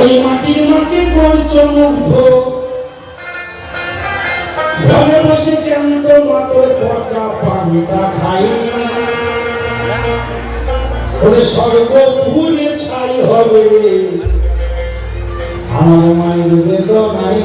ওই মাটির মাটি করছ মুগ্ধ। ঘরে বসে চ্যান্ত মাতর পচা পানিটা খাই। ওরে স্বর্গ ভুলে ছাই হবে। আমার মায়ের বেদনাই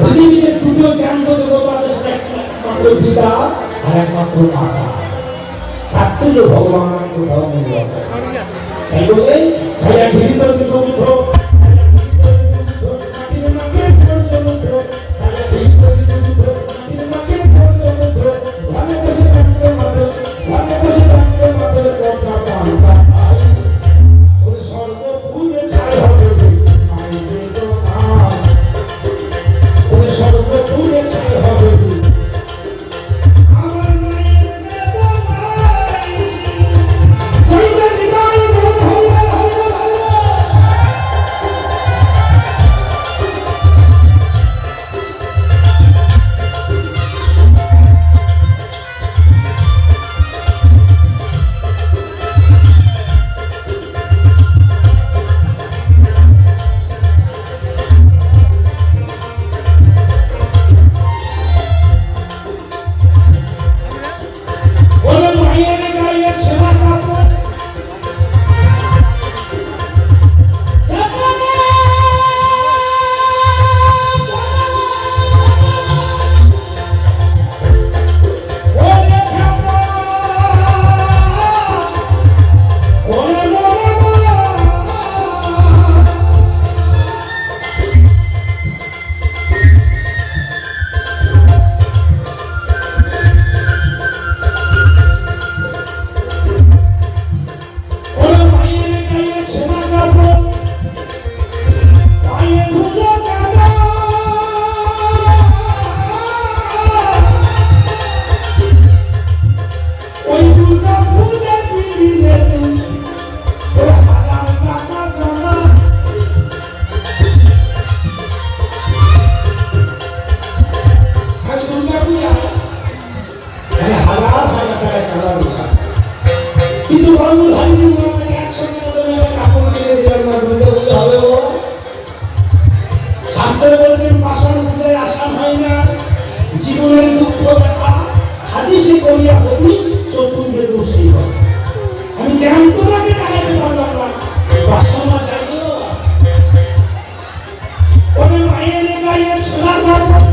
পৃথিবীতে দুটো জ্যান্ত দেবতা আছে একমাত্র পিতা আর একমাত্র মাতা। তার তুল্য ভগবান কোথাও নেই। এই বললেই ভাইয়া ঘিরিতর কিন্তু Thank you.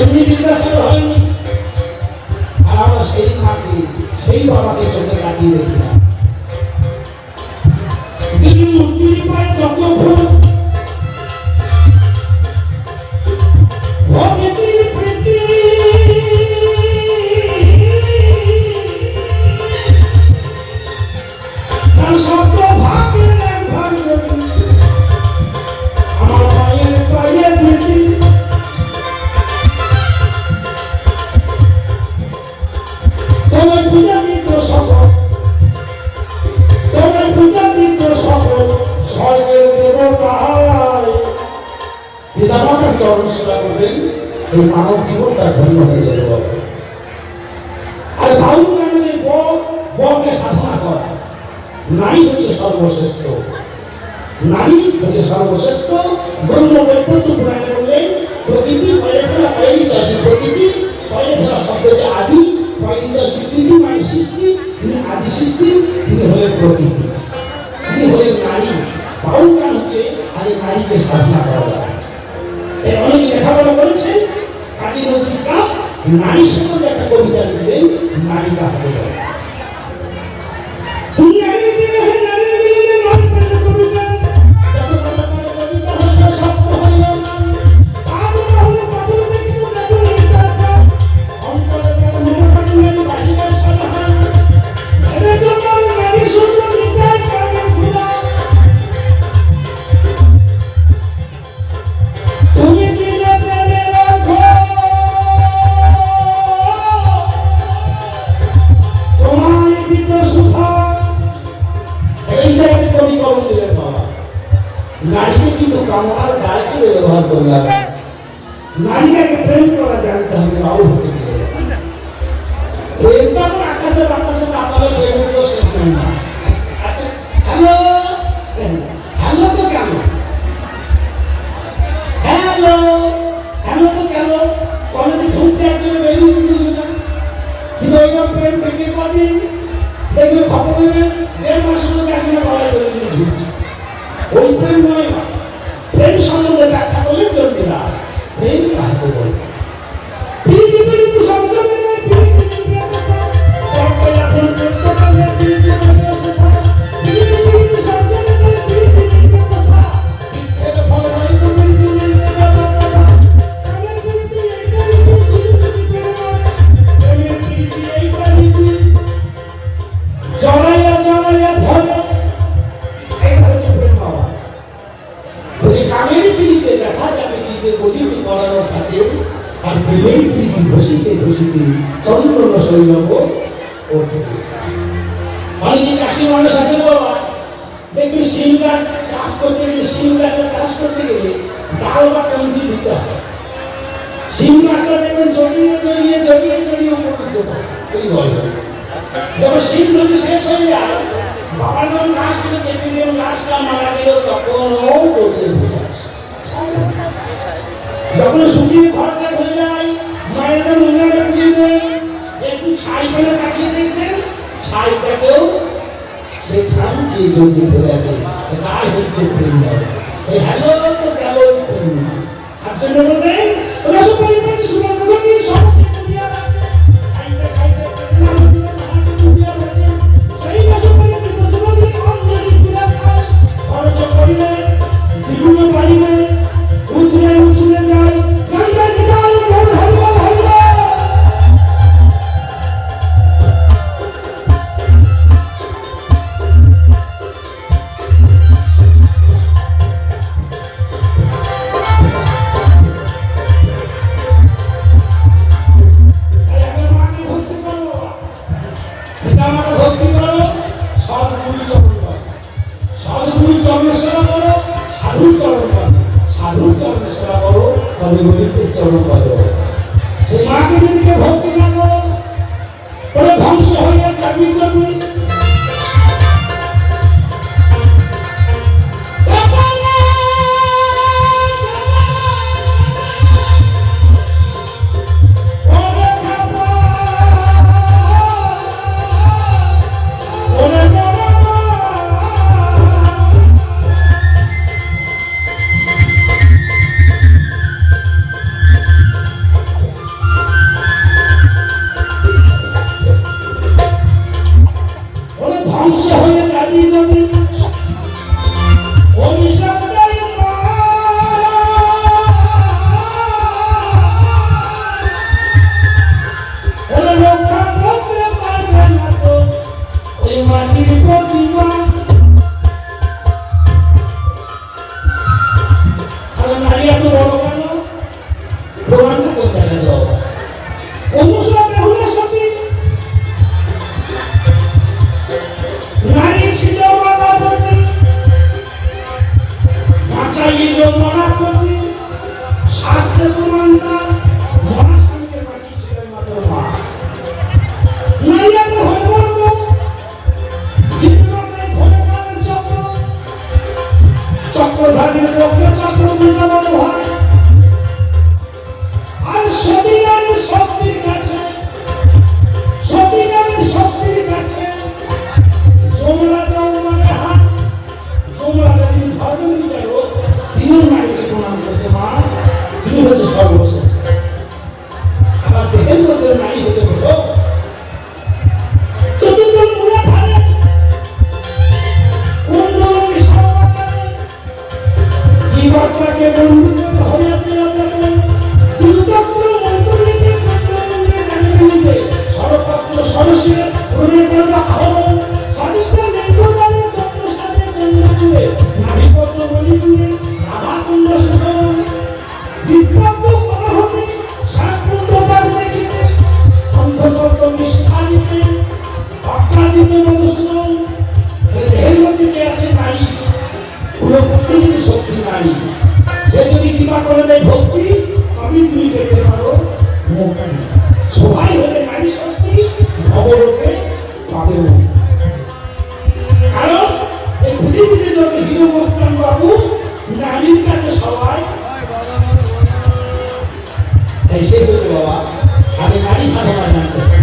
এমনি বিন্দাসে হয়নি। আর আমরা সেই মাকে সেই বাবাকে চোখে কাটিয়ে দেখি। নারী হচ্ছে সর্বশ্রেষ্ঠ। নারী হচ্ছে সর্বশ্রেষ্ঠ। ব্রহ্ম বৈপত্য পুরাণে বললেন, প্রকৃতি পয়লে ফেলা আছে প্রকৃতি। পয়লে শব্দ হচ্ছে আদি। পয়লিত স্বীকৃতি মানে সৃষ্টি। তিনি আদি সৃষ্টি, তিনি হলেন প্রকৃতি। তিনি হলেন নারী। গান হচ্ছে আরে নারীকে সাধনা করা যায়। অনেকে লেখাপড়া করেছেন কাজী নজরুল ইসলাম নারী সম্বন্ধে একটা কবিতা নারী বলে নারীকে প্রেম করা জানতে হবে বাবু হতে গেলে প্রেমটা তো আকাশে বাতাসে বাতালে প্রেমের তো শেষ নেই। না আচ্ছা হ্যালো? হ্যালো তো কেন? হ্যালো? হ্যালো তো কেন? কলেজে ঢুকতে একদম বেরিয়ে দিল না? প্রেম দেখবে খবর দেবে, দেড় মাসের মধ্যে একজনে গলায় ধরে ওই প্রেম নয় না চন্দ্র শৈলব অনেকে চাষি মানুষ আছে বাবা দেখবি শিম গাছ চাষ করতে গেলে শিম গাছের চাষ করতে গেলে ডাল বা কঞ্চি দিতে হয় শিম গাছটা দেখবেন জড়িয়ে জড়িয়ে জড়িয়ে জড়িয়ে পারে এই গল্প যখন শিম নদী শেষ হয়ে যায় বাবা যখন গাছটাকে কেটে দিয়ে গাছটা মারা গেল, তখন জড়িয়ে ধরে আসে যখন শুকিয়ে ঘরটা হয়ে যায় মায়েরা উন্নয়নে দেন একটু ছাই পেলে তাকিয়ে দেখবেন। ছাইটাকেও সে খামচে জড়িয়ে ধরে আছে তাই হচ্ছে প্রেম এই হ্যালো প্রেম তার জন্য বললেন সাধুর চেষ্টা করো তবে গরিবদের চরণ পাবে সেই মাকে যদি কেউ ভক্তি না করো ধ্বংস হয়ে যাবি যদি আপনাকে বন্ধু ঠিক আছে সবাই সেই হচ্ছে বাবা আমি নারী সাধনা জানতে